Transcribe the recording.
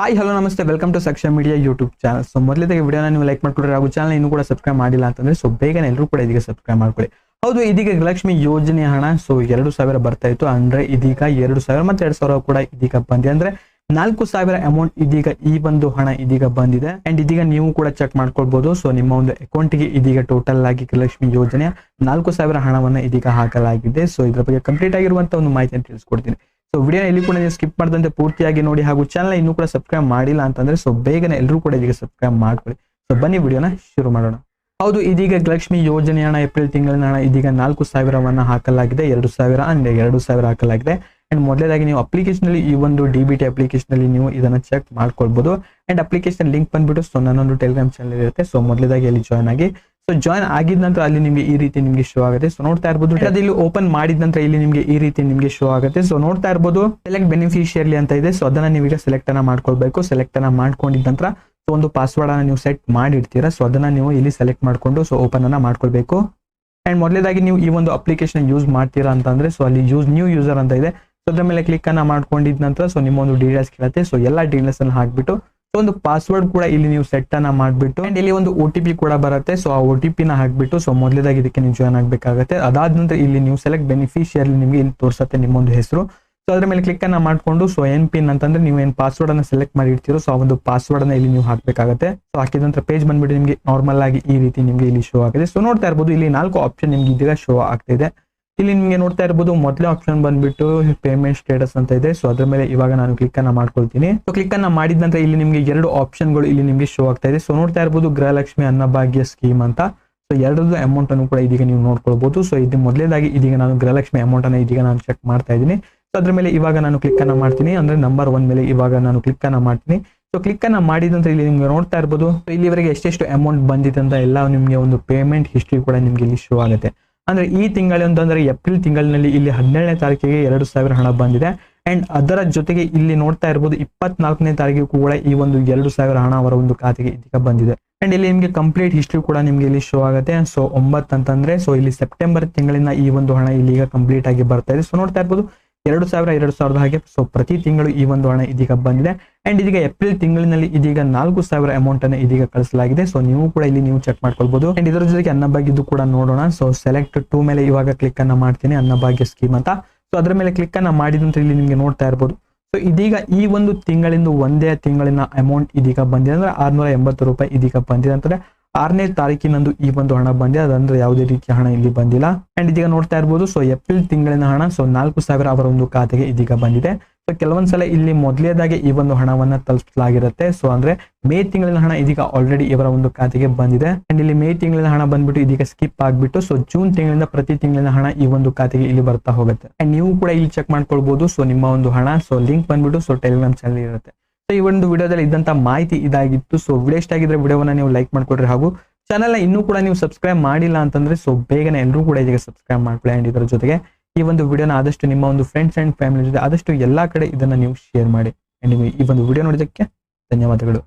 Hi hello ನಮಸ್ತೆ. Welcome to Saksha media YouTube channel so ಮೊದಲಿಗೆ ವಿಡಿಯೋನ ನೀವು ಲೈಕ್ ಮಾಡ್ಕೊಡ್ರಿ. ಹಾಗೂ ಚಾನಲ್ ಇನ್ನೂ ಕೂಡ ಸಬ್ಸ್ಕ್ರೈಬ್ ಮಾಡಿಲ್ಲ ಅಂತಂದ್ರೆ ಸೊ ಬೇಗನೆ ಎಲ್ಲರೂ ಕೂಡ ಇದೀಗ ಸಬ್ಸ್ಕ್ರೈಬ್ ಮಾಡ್ಕೊಳ್ಳಿ ಹೌದು, ಇದೀಗ ಗೃಹಲಕ್ಷ್ಮಿ ಯೋಜನೆ ಹಣ ಸೊ ಎರಡು ಸಾವಿರ ಬರ್ತಾ ಇತ್ತು. ಅಂದ್ರೆ ಇದೀಗ ಎರಡು ಸಾವಿರ ಮತ್ತೆ ಎರಡ್ ಸಾವಿರ ಕೂಡ ಇದೀಗ ಬಂದಿದೆ. ಅಂದ್ರೆ ನಾಲ್ಕು ಸಾವಿರ ಅಮೌಂಟ್ ಇದೀಗ ಈ ಒಂದು ಹಣ ಇದೀಗ ಬಂದಿದೆ. ಅಂಡ್ ಇದೀಗ ನೀವು ಕೂಡ ಚೆಕ್ ಮಾಡ್ಕೊಳ್ಬಹುದು ಸೊ ನಿಮ್ಮ ಒಂದು ಅಕೌಂಟ್ಗೆ ಇದೀಗ ಟೋಟಲ್ ಆಗಿ ಗೃಹಲಕ್ಷ್ಮಿ ಯೋಜನೆ ನಾಲ್ಕು ಸಾವಿರ ಹಣವನ್ನ ಇದೀಗ ಹಾಕಲಾಗಿದೆ. ಸೊ ಇದ್ರ ಬಗ್ಗೆ ಕಂಪ್ಲೀಟ್ ಆಗಿರುವಂತ ಒಂದು ಮಾಹಿತಿಯನ್ನು ತಿಳಿಸ್ಕೊಡ್ತೀನಿ. ಸೊ ವಿಡಿಯೋ ಇಲ್ಲಿ ಕೂಡ ನೀವು ಸ್ಕಿಪ್ ಮಾಡದಂತೆ ಪೂರ್ತಿಯಾಗಿ ನೋಡಿ ಹಾಗೂ ಚಾನಲ್ ಇನ್ನೂ ಕೂಡ ಸಬ್ಸ್ಕ್ರೈಬ್ ಮಾಡಿಲ್ಲ ಅಂತಂದ್ರೆ ಸೊ ಬೇಗನೆ ಎಲ್ಲರೂ ಕೂಡ ಇದೀಗ ಸಬ್ಸ್ಕ್ರೈಬ್ ಮಾಡ್ಕೊಳ್ಳಿ. ಸೊ ಬನ್ನಿ ವಿಡಿಯೋನ ಶುರು ಮಾಡೋಣ. ಹೌದು, ಇದೀಗ ಲಕ್ಷ್ಮಿ ಯೋಜನೆ ಹಣ ಏಪ್ರಿಲ್ ತಿಂಗಳಿನ ಹಣ ಇದೀಗ ನಾಲ್ಕು ಸಾವಿರವನ್ನ ಹಾಕಲಾಗಿದೆ, ಎರಡು ಸಾವಿರ ಅಂಡ್ ಎರಡು ಸಾವಿರ ಹಾಕಲಾಗಿದೆ. ಅಂಡ್ ಮೊದಲೇದಾಗಿ ನೀವು ಅಪ್ಲಿಕೇಶನ್ ಅಲ್ಲಿ ಈ ಒಂದು ಡಿ ಬಿ ಟಿ ಅಪ್ಲಿಕೇಶನ್ ಅಲ್ಲಿ ನೀವು ಇದನ್ನ ಚೆಕ್ ಮಾಡ್ಕೊಳ್ಬಹುದು ಅಂಡ್ ಅಪ್ಲಿಕೇಶನ್ ಲಿಂಕ್ ಬಂದ್ಬಿಟ್ಟು ಸೊ ನನ್ನೊಂದು ಟೆಲಿಗ್ರಾಮ್ ಚಾನಲ್ ಇರುತ್ತೆ. ಸೊ ಮೊದಲೇದಾಗಿ ಅಲ್ಲಿ ಜಾಯ್ನ್ ಆಗಿ ಸೊ ಜಾಯ್ನ್ ಆಗಿದ ನಂತರ ಅಲ್ಲಿ ನಿಮಗೆ ಈ ರೀತಿ ನಿಮಗೆ ಶೋ ಆಗುತ್ತೆ. ಸೊ ನೋಡ್ತಾ ಇರ್ಬೋದು ಇಲ್ಲಿ ಓಪನ್ ಮಾಡಿದ ನಂತರ ಇಲ್ಲಿ ನಿಮಗೆ ಈ ರೀತಿ ನಿಮಗೆ ಶೋ ಆಗುತ್ತೆ. ಸೊ ನೋಡ್ತಾ ಇರ್ಬೋದು ಸೆಲೆಕ್ಟ್ ಬೆನಿಫಿಷಿಯರ್ಲಿ ಅಂತ ಇದೆ. ಸೊ ಅದನ್ನ ನೀವೀಗ ಸೆಲೆಕ್ಟ್ ಅನ್ನ ಮಾಡ್ಕೊಳ್ಬೇಕು. ಸೆಲೆಕ್ಟ್ ಅನ್ನ ಮಾಡ್ಕೊಂಡಿದ ನಂತರ ಸೊ ಒಂದು ಪಾಸ್ವರ್ಡ್ ಅನ್ನ ನೀವು ಸೆಟ್ ಮಾಡಿರ್ತೀರಾ. ಸೊ ಅದನ್ನ ನೀವು ಇಲ್ಲಿ ಸೆಲೆಕ್ಟ್ ಮಾಡ್ಕೊಂಡು ಸೊ ಓಪನ್ ಅನ್ನ ಮಾಡ್ಕೊಳ್ಬೇಕು. ಅಂಡ್ ಮೊದಲೇದಾಗಿ ನೀವು ಈ ಒಂದು ಅಪ್ಲಿಕೇಶನ್ ಯೂಸ್ ಮಾಡ್ತೀರಾ ಅಂತಂದ್ರೆ ಸೊ ಅಲ್ಲಿ ಯೂಸ್ ನ್ಯೂ ಯೂಸರ್ ಅಂತ ಇದೆ. ಸೊ ಅದ್ರ ಮೇಲೆ ಕ್ಲಿಕ್ ಅನ್ನ ಮಾಡ್ಕೊಂಡಿದ ನಂತರ ಸೊ ನಿಮ್ಮ ಒಂದು ಡೀಟೇಲ್ಸ್ ಕೇಳುತ್ತೆ. ಸೊ ಎಲ್ಲ ಡೀಟೇಲ್ಸ್ ಅನ್ನ ಹಾಕ್ಬಿಟ್ಟು ಒಂದು ಪಾಸ್ವರ್ಡ್ ಕೂಡ ಇಲ್ಲಿ ನೀವು ಸೆಟ್ ಅನ್ನ ಮಾಡ್ಬಿಟ್ಟು ಅಂಡ್ ಇಲ್ಲಿ ಒಂದು ಒ ಕೂಡ ಬರುತ್ತೆ. ಸೊ ಆ ಒ ಟಿ ಪಿನ ಹಾಕ್ಬಿಟ್ಟು ಸೊ ಮೊದಲೇದಾಗಿ ಇದಕ್ಕೆ ನೀವು ಜಾಯ್ನ್ ಆಗಬೇಕಾಗುತ್ತೆ. ಅದಾದ ನಂತರ ಇಲ್ಲಿ ನೀವು ಸೆಲೆಕ್ಟ್ ಬೆನಿಫಿಷಿಯರ್ ನಿಮಗೆ ಇಲ್ಲಿ ತೋರಿಸುತ್ತೆ ನಿಮ್ಮೊಂದು ಹೆಸರು. ಸೊ ಅದ್ರ ಮೇಲೆ ಕ್ಲಿಕ್ ಅನ್ನ ಮಾಡ್ಕೊಂಡು ಸೊ ಎನ್ ಪಿನ್ ಅಂತಂದ್ರೆ ನೀವು ಏನ್ ಪಾಸ್ವರ್ಡ್ ಅನ್ನ ಸೆಲೆಕ್ಟ್ ಮಾಡಿರ್ತೀರೋ ಸೊ ಆ ಒಂದು ಪಾಸ್ವರ್ಡ್ ಅನ್ನ ಇಲ್ಲಿ ನೀವು ಹಾಕ್ಬೇಕಾಗುತ್ತೆ. ಸೊ ಹಾಕಿದ ನಂತರ ಪೇಜ್ ಬಂದ್ಬಿಟ್ಟು ನಿಮಗೆ ನಾರ್ಮಲ್ ಆಗಿ ಈ ರೀತಿ ನಿಮಗೆ ಇಲ್ಲಿ ಶೋ ಆಗಿದೆ. ಸೊ ನೋಡ್ತಾ ಇರ್ಬೋದು, ಇಲ್ಲಿ ನಾಲ್ಕು ಆಪ್ಷನ್ ನಿಮ್ಗೆ ಇದೀಗ ಶೋ ಆಗ್ತಿದೆ ಇಲ್ಲಿ ನಿಮಗೆ ನೋಡ್ತಾ ಇರ್ಬೋದು, ಮೊದಲೇ ಆಪ್ಷನ್ ಬಂದ್ಬಿಟ್ಟು ಪೇಮೆಂಟ್ ಸ್ಟೇಟಸ್ ಅಂತ ಇದೆ. ಸೊ ಅದ್ರ ಮೇಲೆ ಇವಾಗ ನಾನು ಕ್ಲಿಕ್ ಅನ್ನ ಮಾಡ್ಕೊಳ್ತೀನಿ. ಸೊ ಕ್ಲಿಕ್ ಅನ್ನ ಮಾಡಿದ ನಂತರ ಇಲ್ಲಿ ನಿಮಗೆ ಎರಡು ಆಪ್ಷನ್ಗಳು ಇಲ್ಲಿ ನಿಮಗೆ ಶೋ ಆಗ್ತಾ ಇದೆ. ಸೊ ನೋಡ್ತಾ ಇರ್ಬೋದು, ಗೃಹಲಕ್ಷ್ಮಿ ಅನ್ನಭಾಗ್ಯ ಸ್ಕೀಮ್ ಅಂತ. ಸೊ ಎರಡರದ್ದು ಅಮೌಂಟ್ ಅನ್ನು ಕೂಡ ಇದೀಗ ನೀವು ನೋಡ್ಕೊಳ್ಬಹುದು ಸೊ ಇದು ಮೊದಲೇದಾಗಿ ಇದೀಗ ನಾನು ಗೃಹಲಕ್ಷ್ಮಿ ಅಮೌಂಟ್ ಅನ್ನ ಇದೀಗ ನಾನು ಚೆಕ್ ಮಾಡ್ತಾ ಇದ್ದೀನಿ. ಸೊ ಅದ್ರ ಮೇಲೆ ಇವಾಗ ನಾನು ಕ್ಲಿಕ್ ಅನ್ನ ಮಾಡ್ತೀನಿ. ಅಂದ್ರೆ ನಂಬರ್ ಒನ್ ಮೇಲೆ ಇವಾಗ ನಾನು ಕ್ಲಿಕ್ ಅನ್ನ ಮಾಡ್ತೀನಿ. ಸೊ ಕ್ಲಿಕ್ ಅನ್ನ ಮಾಡಿದ ನಂತರ ಇಲ್ಲಿ ನಿಮ್ಗೆ ನೋಡ್ತಾ ಇರ್ಬೋದು. ಇಲ್ಲಿವರೆಗೆ ಎಷ್ಟೆಷ್ಟು ಅಮೌಂಟ್ ಬಂದಿದೆ ಅಂತ ಎಲ್ಲ ನಿಮಗೆ ಒಂದು ಪೇಮೆಂಟ್ ಹಿಸ್ಟ್ರಿ ಕೂಡ ನಿಮ್ಗೆ ಇಲ್ಲಿ ಶೋ ಆಗುತ್ತೆ. ಅಂದ್ರೆ ಈ ತಿಂಗಳು ಅಂದ್ರೆ ಏಪ್ರಿಲ್ ತಿಂಗಳಿನಲ್ಲಿ ಇಲ್ಲಿ ಹದಿನೇಳನೇ ತಾರೀಕಿಗೆ ಎರಡು ಸಾವಿರ ಹಣ ಬಂದಿದೆ. ಅಂಡ್ ಅದರ ಜೊತೆಗೆ ಇಲ್ಲಿ ನೋಡ್ತಾ ಇರ್ಬೋದು ಇಪ್ಪತ್ನಾಲ್ಕನೇ ತಾರೀಕಿಗೆ ಕೂಡ ಈ ಒಂದು ಎರಡು ಸಾವಿರ ಹಣ ಅವರ ಒಂದು ಖಾತೆಗೆ ಇದೀಗ ಬಂದಿದೆ. ಅಂಡ್ ಇಲ್ಲಿ ನಿಮಗೆ ಕಂಪ್ಲೀಟ್ ಹಿಸ್ಟ್ರಿ ಕೂಡ ನಿಮ್ಗೆ ಇಲ್ಲಿ ಶೋ ಆಗುತ್ತೆ. ಸೊ ಒಂಬತ್ತು ಅಂತಂದ್ರೆ ಸೊ ಇಲ್ಲಿ ಸೆಪ್ಟೆಂಬರ್ ತಿಂಗಳಿನ ಈ ಒಂದು ಹಣ ಇಲ್ಲಿ ಈಗ ಕಂಪ್ಲೀಟ್ ಆಗಿ ಬರ್ತಾ ಇದೆ. ಸೊ ನೋಡ್ತಾ ಇರ್ಬೋದು ಎರಡು ಸಾವಿರ, ಎರಡು ಸಾವಿರದ ಹಾಗೆ. ಸೊ ಪ್ರತಿ ತಿಂಗಳು ಈ ಒಂದು ಹಣ ಇದೀಗ ಬಂದಿದೆ. ಅಂಡ್ ಇದೀಗ ಏಪ್ರಿಲ್ ತಿಂಗಳಿನಲ್ಲಿ ಇದೀಗ ನಾಲ್ಕು ಸಾವಿರ ಅಮೌಂಟ್ ಅನ್ನು ಇದೀಗ ಕಳಿಸಲಾಗಿದೆ. ಸೊ ನೀವು ಕೂಡ ಇಲ್ಲಿ ನೀವು ಚೆಕ್ ಮಾಡ್ಕೊಳ್ಬಹುದು ಅಂಡ್ ಇದರ ಜೊತೆಗೆ ಅನ್ನಭಾಗ್ಯದ್ದು ಕೂಡ ನೋಡೋಣ. ಸೊ ಸೆಲೆಕ್ಟ್ ಟೂ ಮೇಲೆ ಇವಾಗ ಕ್ಲಿಕ್ ಅನ್ನ ಮಾಡ್ತೀನಿ. ಅನ್ನಭಾಗ್ಯ ಸ್ಕೀಮ್ ಅಂತ. ಸೊ ಅದ್ರ ಮೇಲೆ ಕ್ಲಿಕ್ ಅನ್ನ ಮಾಡಿದಂತ ಇಲ್ಲಿ ನಿಮ್ಗೆ ನೋಡ್ತಾ ಇರ್ಬೋದು. ಸೊ ಇದೀಗ ಈ ಒಂದು ತಿಂಗಳಿಂದ ಒಂದೇ ತಿಂಗಳಿನ ಅಮೌಂಟ್ ಇದೀಗ ಬಂದಿದೆ. ಅಂದ್ರೆ ಆರ್ನೂರ ಎಂಬತ್ತು ರೂಪಾಯಿ ಇದೀಗ ಬಂದಿದೆ ಅಂತಂದ್ರೆ ಆರನೇ ತಾರೀಕಿನಂದು ಈ ಒಂದು ಹಣ ಬಂದಿದೆ. ಅದಂದ್ರೆ ಯಾವುದೇ ರೀತಿಯ ಹಣ ಇಲ್ಲಿ ಬಂದಿಲ್ಲ. ಅಂಡ್ ಇದೀಗ ನೋಡ್ತಾ ಇರ್ಬೋದು ಸೊ ಏಪ್ರಿಲ್ ತಿಂಗಳಿನ ಹಣ ಸೊ ನಾಲ್ಕು ಸಾವಿರ ಅವರ ಒಂದು ಖಾತೆಗೆ ಇದೀಗ ಬಂದಿದೆ. ಸೊ ಕೆಲವೊಂದ್ಸಲ ಇಲ್ಲಿ ಮೊದಲೇದಾಗಿ ಈ ಒಂದು ಹಣವನ್ನ ತಲುಪಿಸಲಾಗಿರುತ್ತೆ. ಸೊ ಅಂದ್ರೆ ಮೇ ತಿಂಗಳಿನ ಹಣ ಇದೀಗ ಆಲ್ರೆಡಿ ಇವರ ಒಂದು ಖಾತೆಗೆ ಬಂದಿದೆ. ಅಂಡ್ ಇಲ್ಲಿ ಮೇ ತಿಂಗಳಿನ ಹಣ ಬಂದ್ಬಿಟ್ಟು ಇದೀಗ ಸ್ಕಿಪ್ ಆಗ್ಬಿಟ್ಟು ಸೊ ಜೂನ್ ತಿಂಗಳಿಂದ ಪ್ರತಿ ತಿಂಗಳಿನ ಹಣ ಈ ಒಂದು ಖಾತೆಗೆ ಇಲ್ಲಿ ಬರ್ತಾ ಹೋಗುತ್ತೆ. ಅಂಡ್ ನೀವು ಕೂಡ ಇಲ್ಲಿ ಚೆಕ್ ಮಾಡ್ಕೊಳ್ಬಹುದು ಸೊ ನಿಮ್ಮ ಒಂದು ಹಣ ಸೊ ಲಿಂಕ್ ಬಂದ್ಬಿಟ್ಟು ಸೊ ಟೆಲಿಗ್ರಾಮ್ ಚಾನಲ್ ಇರುತ್ತೆ. ಈ ಒಂದು ವಿಡಿಯೋದಲ್ಲಿ ಇದ್ದಂತ ಮಾಹಿತಿ ಇದಾಗಿತ್ತು. ಸೊ ವಿಡಿಯೋ ಇಷ್ಟ ಆಗಿದ್ರೆ ವಿಡಿಯೋವನ್ನ ನೀವು ಲೈಕ್ ಮಾಡ್ಕೊಡ್ರಿ. ಹಾಗೂ ಚಾನಲ್ ಇನ್ನೂ ಕೂಡ ನೀವು ಸಬ್ಸ್ಕ್ರೈಬ್ ಮಾಡಿಲ್ಲ ಅಂತಂದ್ರೆ ಸೊ ಬೇಗನೆ ಎಲ್ಲರೂ ಕೂಡ ಇದೀಗ ಸಬ್ಸ್ಕ್ರೈಬ್ ಮಾಡ್ಕೊಳ್ಳಿ. ಅಂಡ್ ಇದರ ಜೊತೆಗೆ ಈ ಒಂದು ವಿಡಿಯೋನ ಆದಷ್ಟು ನಿಮ್ಮ ಒಂದು ಫ್ರೆಂಡ್ಸ್ ಅಂಡ್ ಫ್ಯಾಮಿಲಿ ಜೊತೆ ಆದಷ್ಟು ಎಲ್ಲಾ ಕಡೆ ಇದನ್ನ ನೀವು ಶೇರ್ ಮಾಡಿ. ಅಂಡ್ ಈ ಒಂದು ವಿಡಿಯೋ ನೋಡಿದಕ್ಕೆ ಧನ್ಯವಾದಗಳು.